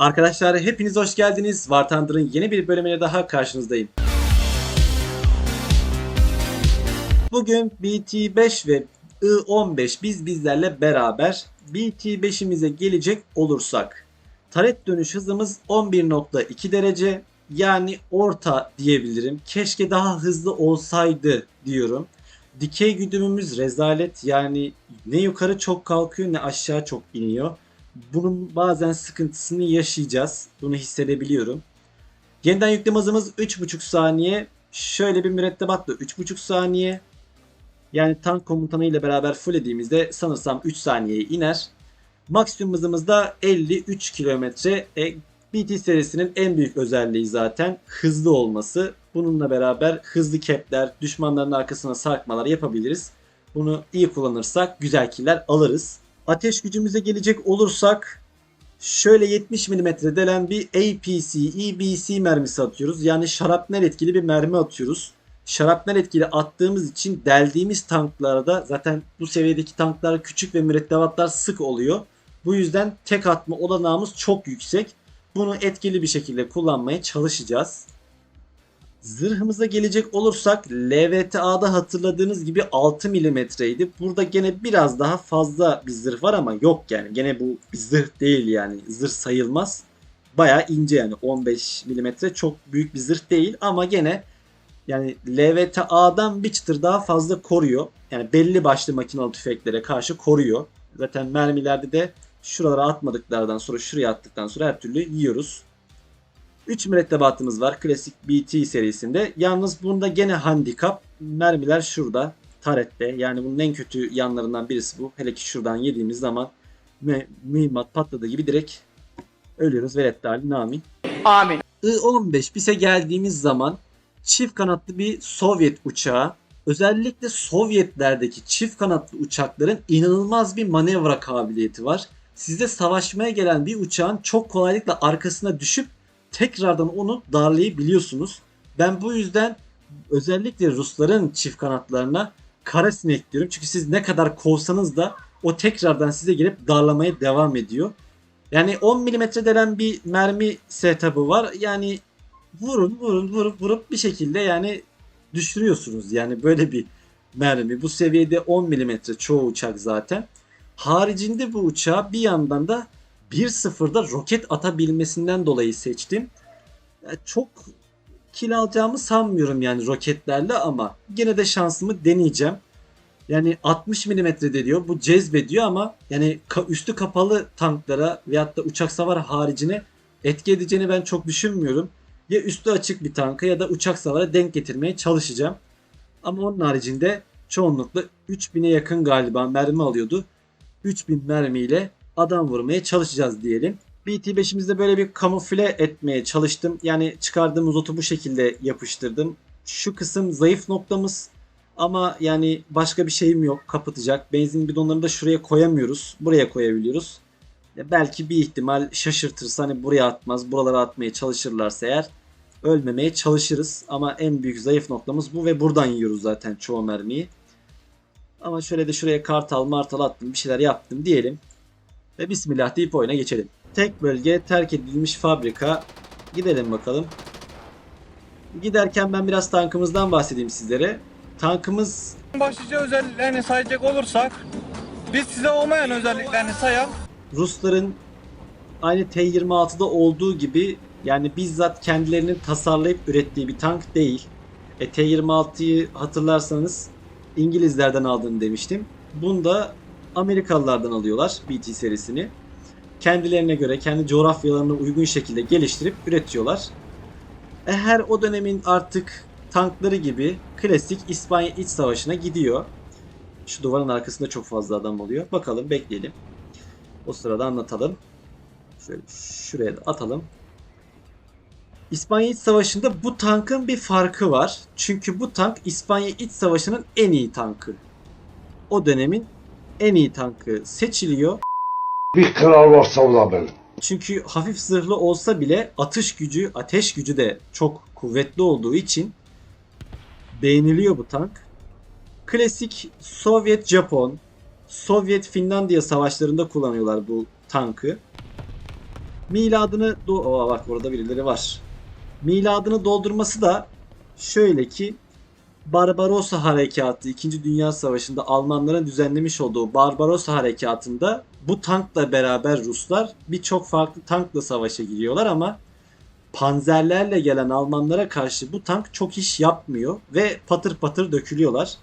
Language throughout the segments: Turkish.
Arkadaşlar hepiniz hoş geldiniz. War Thunder'ın yeni bir bölümüne daha karşınızdayım. Bugün BT5 ve I-15 biz bizlerle beraber BT5'imize gelecek olursak taret dönüş hızımız 11.2 derece yani orta diyebilirim. Keşke daha hızlı olsaydı diyorum. Dikey güdümümüz rezalet yani ne yukarı çok kalkıyor ne aşağı çok iniyor. Bunun bazen sıkıntısını yaşayacağız. Bunu hissedebiliyorum. Yeniden yükleme hızımız 3.5 saniye. Şöyle bir mürettebatla 3.5 saniye. Yani tank komutanı ile beraber fullediğimizde sanırsam 3 saniyeye iner. Maksimum hızımız da 53 kilometre. E, BT serisinin en büyük özelliği zaten hızlı olması. Bununla beraber hızlı kepler, düşmanların arkasına sarkmalar yapabiliriz. Bunu iyi kullanırsak güzel killer alırız. Ateş gücümüze gelecek olursak şöyle 70 mm delen bir APC, EBC mermisi atıyoruz. Yani şarapnel etkili bir mermi atıyoruz. Şarapnel etkili attığımız için deldiğimiz tanklarda zaten bu seviyedeki tanklar küçük ve mürettebatlar sık oluyor. Bu yüzden tek atma olanağımız çok yüksek. Bunu etkili bir şekilde kullanmaya çalışacağız. Zırhımıza gelecek olursak LVTA'da hatırladığınız gibi 6 milimetreydi. Burada gene biraz daha fazla bir zırh var ama yok yani. Gene bu bir zırh değil yani. Zırh sayılmaz. Baya ince yani 15 milimetre çok büyük bir zırh değil ama gene yani LVTA'dan bir çıtır daha fazla koruyor. Yani belli başlı makinalı tüfeklere karşı koruyor. Zaten mermilerde de şuralara atmadıklardan sonra şuraya attıktan sonra her türlü yiyoruz. 3 mürettebatımız var klasik BT serisinde. Yalnız bunda gene handikap. Mermiler şurada. Tarette. Yani bunun en kötü yanlarından birisi bu. Hele ki şuradan yediğimiz zaman mü- mühimmat patladığı gibi direkt ölüyoruz. Velettali namin. Amin. I-15 bize geldiğimiz zaman çift kanatlı bir Sovyet uçağı. Özellikle Sovyetlerdeki çift kanatlı uçakların inanılmaz bir manevra kabiliyeti var. Sizde savaşmaya gelen bir uçağın çok kolaylıkla arkasına düşüp tekrardan onu darlayabiliyorsunuz. Ben bu yüzden özellikle Rusların çift kanatlarına kara sinek diyorum. Çünkü siz ne kadar kovsanız da o tekrardan size gelip darlamaya devam ediyor. Yani 10 mm denen bir mermi setup'ı var. Yani vurun vurun vurup vurup bir şekilde yani düşürüyorsunuz. Yani böyle bir mermi. Bu seviyede 10 mm çoğu uçak zaten. Haricinde bu uçağı bir yandan da 1-0'da roket atabilmesinden dolayı seçtim. Ya çok kill alacağımı sanmıyorum yani roketlerle ama gene de şansımı deneyeceğim. Yani 60 milimetrede diyor bu cezbediyor ama yani üstü kapalı tanklara veyahut da uçak savar haricine etki edeceğini ben çok düşünmüyorum. Ya üstü açık bir tanka ya da uçak savara denk getirmeye çalışacağım. Ama onun haricinde çoğunlukla 3000'e yakın galiba mermi alıyordu. 3000 mermiyle adam vurmaya çalışacağız diyelim. BT5'imizde böyle bir kamufle etmeye çalıştım. Yani çıkardığımız otu bu şekilde yapıştırdım. Şu kısım zayıf noktamız. Ama yani başka bir şeyim yok kapatacak. Benzin bidonlarını da şuraya koyamıyoruz. Buraya koyabiliyoruz. Ya belki bir ihtimal şaşırtırsa hani buraya atmaz. Buralara atmaya çalışırlarsa eğer ölmemeye çalışırız. Ama en büyük zayıf noktamız bu ve buradan yiyoruz zaten çoğu mermiyi. Ama şöyle de şuraya kartal martal attım bir şeyler yaptım diyelim. Ve bismillah deyip oyuna geçelim. Tek bölge terk edilmiş fabrika. Gidelim bakalım. Giderken ben biraz tankımızdan bahsedeyim sizlere. Tankımız Başlıca özelliklerini sayacak olursak biz size olmayan özelliklerini sayalım. Rusların aynı T-26'da olduğu gibi yani bizzat kendilerinin tasarlayıp ürettiği bir tank değil. E, T-26'yı hatırlarsanız İngilizlerden aldığını demiştim. Bunda Amerikalılardan alıyorlar BT serisini. Kendilerine göre kendi coğrafyalarına uygun şekilde geliştirip üretiyorlar. E, her o dönemin artık tankları gibi klasik İspanya İç Savaşı'na gidiyor. Şu duvarın arkasında çok fazla adam oluyor. Bakalım bekleyelim. O sırada anlatalım. Şöyle şuraya da atalım. İspanya İç Savaşı'nda bu tankın bir farkı var. Çünkü bu tank İspanya İç Savaşı'nın en iyi tankı. O dönemin en iyi tankı seçiliyor. Bir kral varsa o da benim. Çünkü hafif zırhlı olsa bile atış gücü, ateş gücü de çok kuvvetli olduğu için beğeniliyor bu tank. Klasik Sovyet-Japon, Sovyet-Finlandiya savaşlarında kullanıyorlar bu tankı. Miladını do Aa, bak orada birileri var. Miladını doldurması da şöyle ki Barbarossa Harekatı 2. Dünya Savaşı'nda Almanların düzenlemiş olduğu Barbarossa Harekatı'nda bu tankla beraber Ruslar birçok farklı tankla savaşa giriyorlar ama panzerlerle gelen Almanlara karşı bu tank çok iş yapmıyor ve patır patır dökülüyorlar.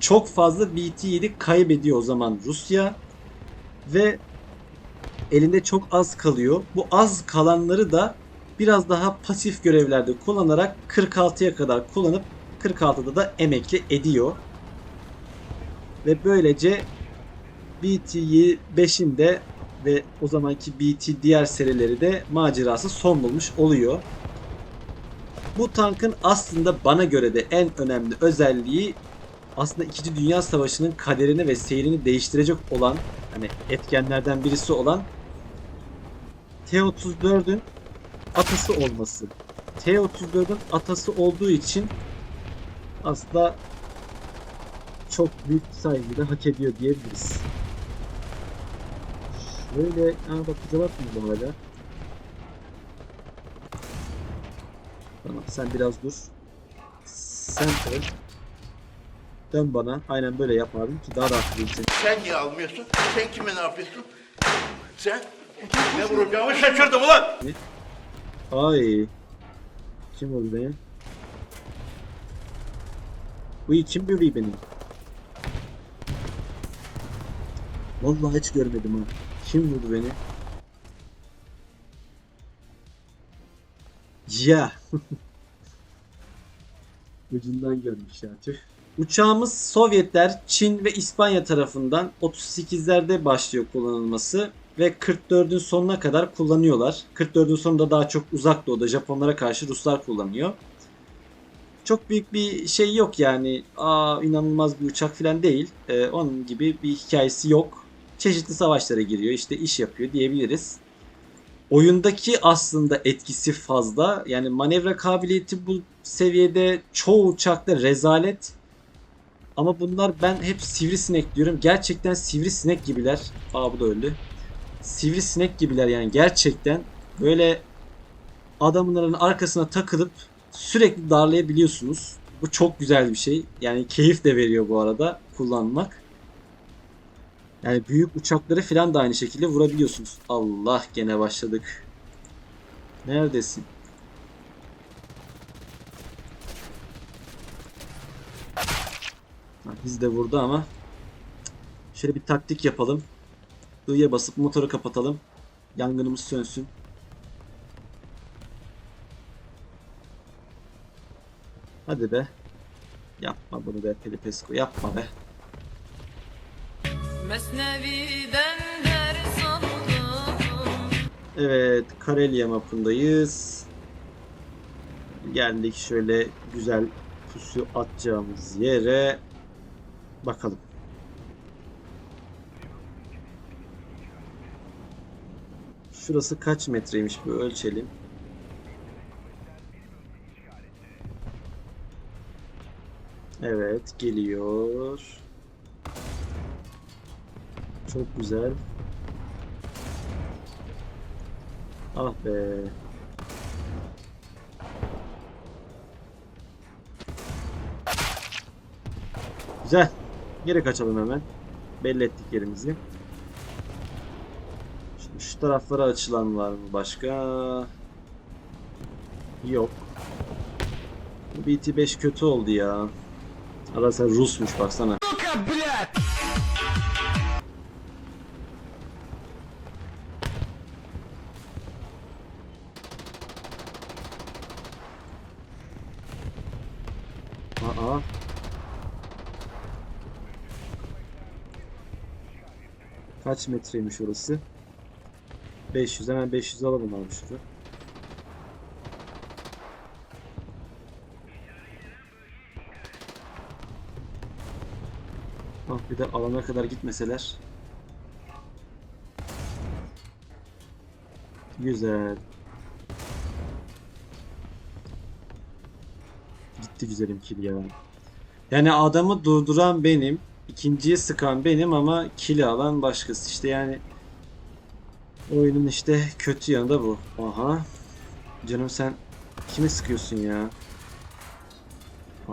Çok fazla BT-7 kaybediyor o zaman Rusya ve elinde çok az kalıyor. Bu az kalanları da biraz daha pasif görevlerde kullanarak 46'ya kadar kullanıp 46'da da emekli ediyor. Ve böylece BT 5'in de ve o zamanki BT diğer serileri de macerası son bulmuş oluyor. Bu tankın aslında bana göre de en önemli özelliği aslında 2. Dünya Savaşı'nın kaderini ve seyrini değiştirecek olan hani etkenlerden birisi olan T-34'ün atası olması. T-34'ün atası olduğu için aslında çok büyük saygı da hak ediyor diyebiliriz. Şöyle, aa bak bize bakmıyor bu hala. Tamam sen biraz dur. Sen dön. Dön bana. Aynen böyle yap abim ki daha rahat seni. Sen niye almıyorsun? Sen kime ne yapıyorsun? Sen? Ne vuracağımı şaşırdım ulan! Ay. Kim vurdu beni? Bu kim vuruyor beni? Vallahi hiç görmedim ha. Kim vurdu beni? Ya. Ucundan görmüş ya tüh. Uçağımız Sovyetler, Çin ve İspanya tarafından 38'lerde başlıyor kullanılması ve 44'ün sonuna kadar kullanıyorlar. 44'ün sonunda daha çok uzak doğuda Japonlara karşı Ruslar kullanıyor. Çok büyük bir şey yok yani. Aa inanılmaz bir uçak falan değil. Ee, onun gibi bir hikayesi yok. Çeşitli savaşlara giriyor, işte iş yapıyor diyebiliriz. Oyundaki aslında etkisi fazla. Yani manevra kabiliyeti bu seviyede çoğu uçakta rezalet. Ama bunlar ben hep sivrisinek diyorum. Gerçekten sivrisinek gibiler. Aa bu da öldü. Sivrisinek gibiler yani gerçekten. Böyle adamların arkasına takılıp sürekli darlayabiliyorsunuz. Bu çok güzel bir şey. Yani keyif de veriyor bu arada kullanmak. Yani büyük uçakları falan da aynı şekilde vurabiliyorsunuz. Allah gene başladık. Neredesin? Biz de vurdu ama. Şöyle bir taktik yapalım. I'ya basıp motoru kapatalım. Yangınımız sönsün. Hadi be. Yapma bunu be Pelipesco yapma be. Mesnevi'den ders aldım Evet Karelya mapındayız. Geldik şöyle güzel pusu atacağımız yere. Bakalım. Şurası kaç metreymiş bir ölçelim. Evet geliyor. Çok güzel. Ah be. Güzel. Geri kaçalım hemen. Belli ettik yerimizi. Şimdi şu taraflara açılan var mı başka? Yok. Bu BT5 kötü oldu ya. Arası Rusmuş baksana. Aa. Kaç metreymiş orası? 500 hemen 500 alalım abi şurada. Ah bir de alana kadar gitmeseler. Güzel. Gitti güzelim kill ya. Yani adamı durduran benim, ikinciye sıkan benim ama kill alan başkası. İşte yani Oyunun işte kötü yanı da bu. Aha. Canım sen kime sıkıyorsun ya? Aa.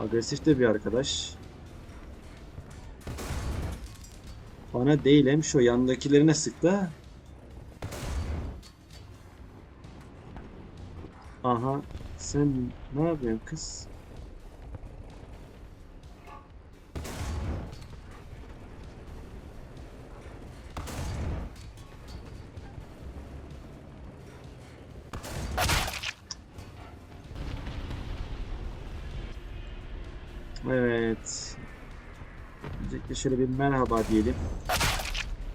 Agresif de bir arkadaş. Bana değil hem şu yandakilerine sık. Aha. Sen ne yapıyorsun kız? Evet. Öncelikle şöyle bir merhaba diyelim.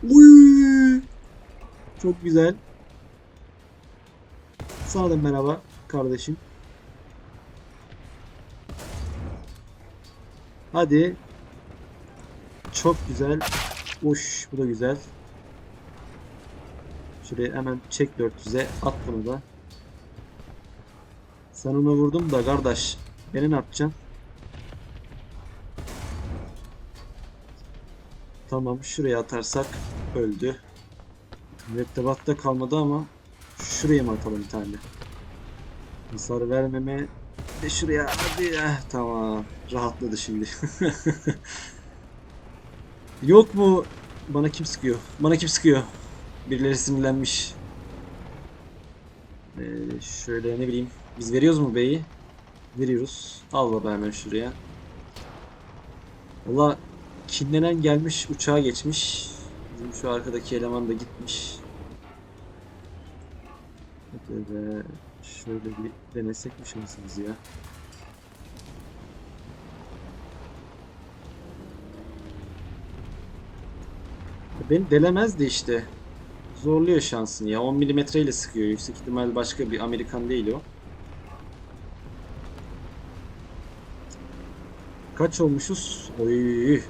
Uy! Çok güzel. Sana da merhaba kardeşim. Hadi. Çok güzel. Uş, bu da güzel. Şuraya hemen çek 400'e at bunu da. Sen ona vurdum da kardeş. Beni ne yapacaksın? Tamam şuraya atarsak öldü. Mürettebatta kalmadı ama şuraya mı atalım bir tane? Hasar vermeme de şuraya hadi ya tamam rahatladı şimdi. Yok mu? Bana kim sıkıyor? Bana kim sıkıyor? Birileri sinirlenmiş. Ee, şöyle ne bileyim. Biz veriyoruz mu beyi? Veriyoruz. Al baba hemen şuraya. Valla kinlenen gelmiş uçağa geçmiş. Bizim şu arkadaki eleman da gitmiş. Hadi be. Şöyle bir denesek mi şansımız ya? Beni delemezdi işte. Zorluyor şansını ya. 10 mm ile sıkıyor. Yüksek ihtimal başka bir Amerikan değil o. Kaç olmuşuz? Oy.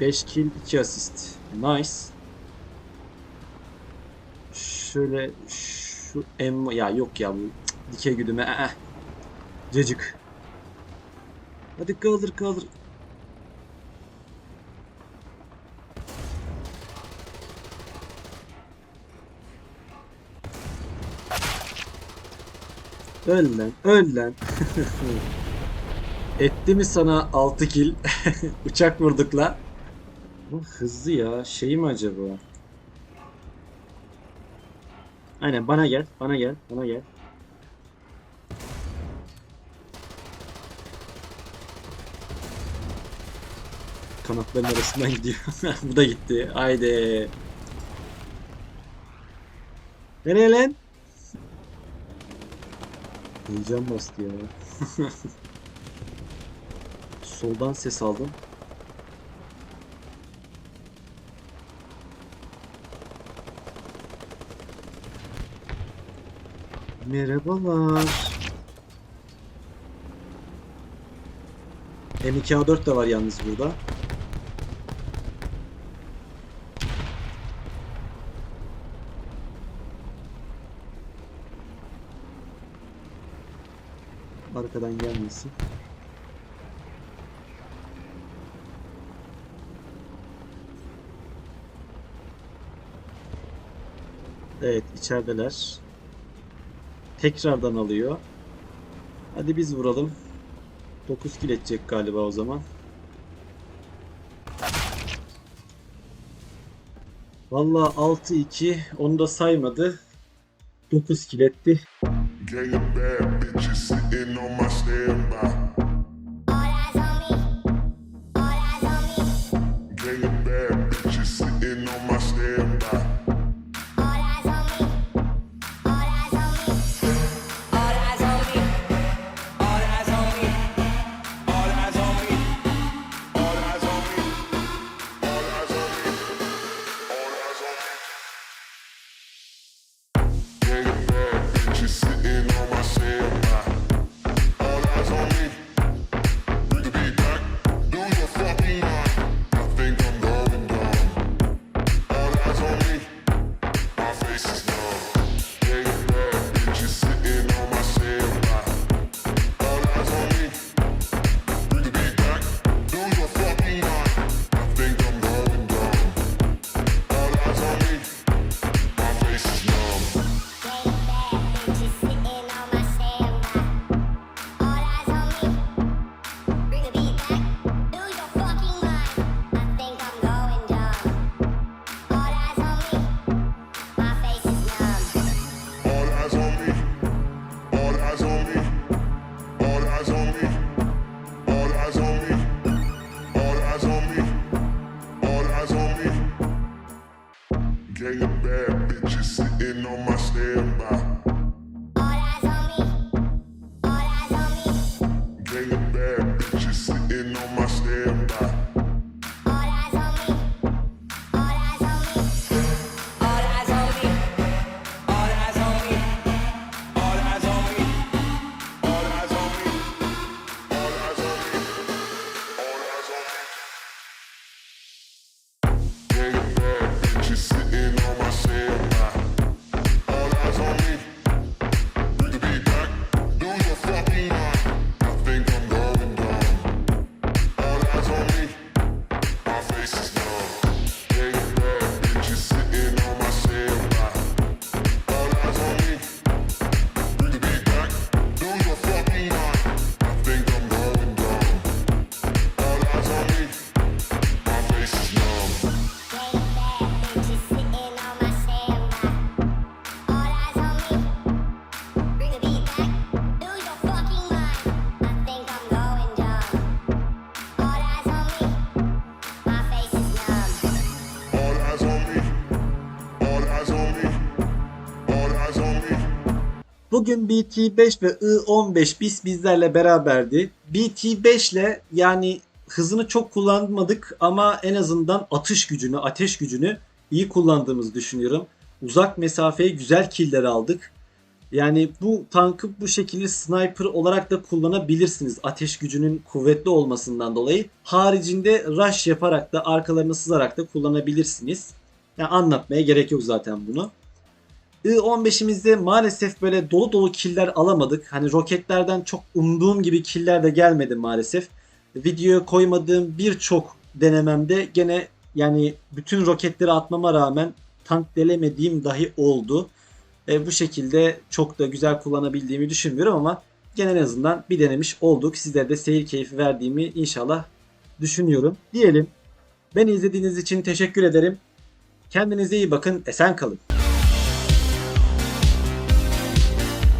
5 kill 2 asist. Nice. Şöyle şu em ya yok ya bu cık, dikey güdüme. Ee. Cacık. Hadi kaldır kaldır. Öl lan, öl lan. Etti mi sana 6 kill? Uçak vurduk la. Bu hızlı ya. Şey mi acaba? Aynen bana gel, bana gel, bana gel. Kanatların arasından gidiyor. Bu da gitti. Haydi. Nereye lan? Heyecan bastı ya. Soldan ses aldım. Merhabalar. M2A4 de var yalnız burada. Arkadan gelmesin. Evet içerideler. Tekrardan alıyor. Hadi biz vuralım. 9 kill edecek galiba o zaman. Valla 6-2 onu da saymadı. 9 kill etti. in the bad. Bugün BT5 ve I15 biz bizlerle beraberdi. BT5 ile yani hızını çok kullanmadık ama en azından atış gücünü, ateş gücünü iyi kullandığımızı düşünüyorum. Uzak mesafeye güzel killer aldık. Yani bu tankı bu şekilde sniper olarak da kullanabilirsiniz. Ateş gücünün kuvvetli olmasından dolayı. Haricinde rush yaparak da arkalarını sızarak da kullanabilirsiniz. Yani anlatmaya gerek yok zaten bunu. I-15'imizde maalesef böyle dolu dolu killer alamadık. Hani roketlerden çok umduğum gibi killer de gelmedi maalesef. Videoya koymadığım birçok denememde gene yani bütün roketleri atmama rağmen tank delemediğim dahi oldu. E, bu şekilde çok da güzel kullanabildiğimi düşünmüyorum ama gene en azından bir denemiş olduk. Sizlere de seyir keyfi verdiğimi inşallah düşünüyorum. Diyelim. Beni izlediğiniz için teşekkür ederim. Kendinize iyi bakın. Esen kalın.